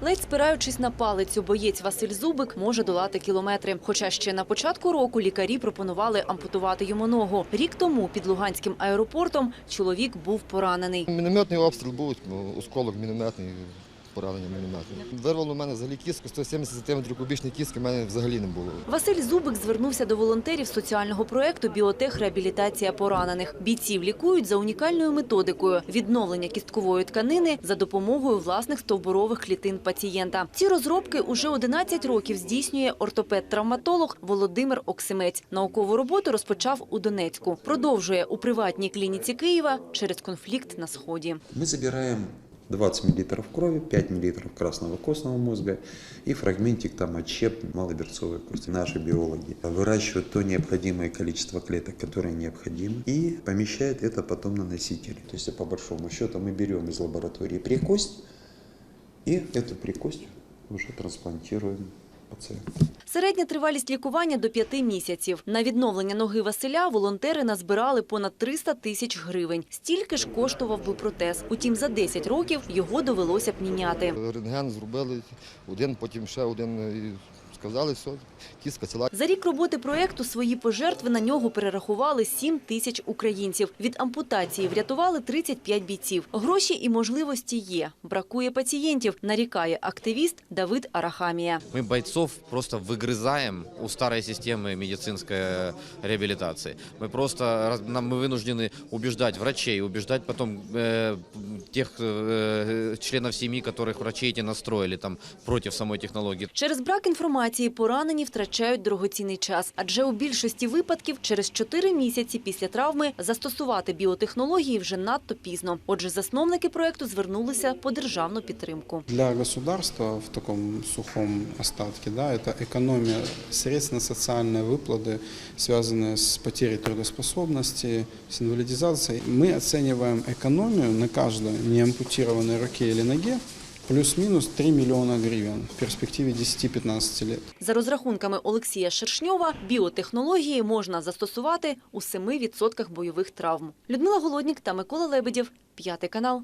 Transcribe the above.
Ледь спираючись на палицю, боєць Василь Зубик може долати кілометри. Хоча ще на початку року лікарі пропонували ампутувати йому ногу. Рік тому під Луганським аеропортом чоловік був поранений. Мінометний обстріл був, ну, осколок мінометний, поранення мінометне. Вирвало в мене взагалі кістку, 170 см кубічної кістки в мене взагалі не було. Василь Зубик звернувся до волонтерів соціального проекту Біотех реабілітація поранених. Бійців лікують за унікальною методикою відновлення кісткової тканини за допомогою власних стовбурових клітин пацієнта. Ці розробки уже 11 років здійснює ортопед-травматолог Володимир Оксимець. Наукову роботу розпочав у Донецьку. Продовжує у приватній клініці Києва через конфлікт на сході. Мы забираем 20 мл крови, 5 мл красного костного мозга и фрагментик там от щеп малоберцовой кости. Наши биологи выращивают то необходимое количество клеток, которое необходимо, и помещают это потом на носители. То есть, по большому счету, мы берем из лаборатории прикость, и эту прикость уже трансплантируем. Середня тривалість лікування до п'яти місяців. На відновлення ноги Василя волонтери назбирали понад 300 тисяч гривень. Стільки ж коштував би протез. Утім, за 10 років його довелося б міняти. Рентген зробили один, потім ще один. І сказали, все, кістка ціла. За рік роботи проєкту свої пожертви на нього перерахували 7 тисяч українців. Від ампутації врятували 35 бійців. Гроші і можливості є. Бракує пацієнтів, нарікає активіст Давид Арахамія. Мы бойцов просто выгрызаем у старой системы медицинской реабилитации. Мы просто раз- нам, мы вынуждены убеждать врачей, убеждать потом э, тех э, членов семьи, которых врачи эти настроили там против самой технологии. Через брак інформації поранені втрачають дорогоцінний час, адже у більшості випадків через 4 місяці після травми застосувати біотехнології вже надто пізно. Отже, засновники проекту звернулися по державну підтримку. Для государства в таком сухом остатке, да, это экономия средств на социальные выплаты, связанные с потерей трудоспособности, с инвалидизацией. Мы оцениваем экономию на каждой неампутированной руке или ноге плюс-минус 3 мільйона гривень в перспективі 10-15 лет. За розрахунками Олексія Шершньова, біотехнології можна застосувати у 7% бойових травм. Людмила Голоднік та Микола Лебедєв, п'ятий канал.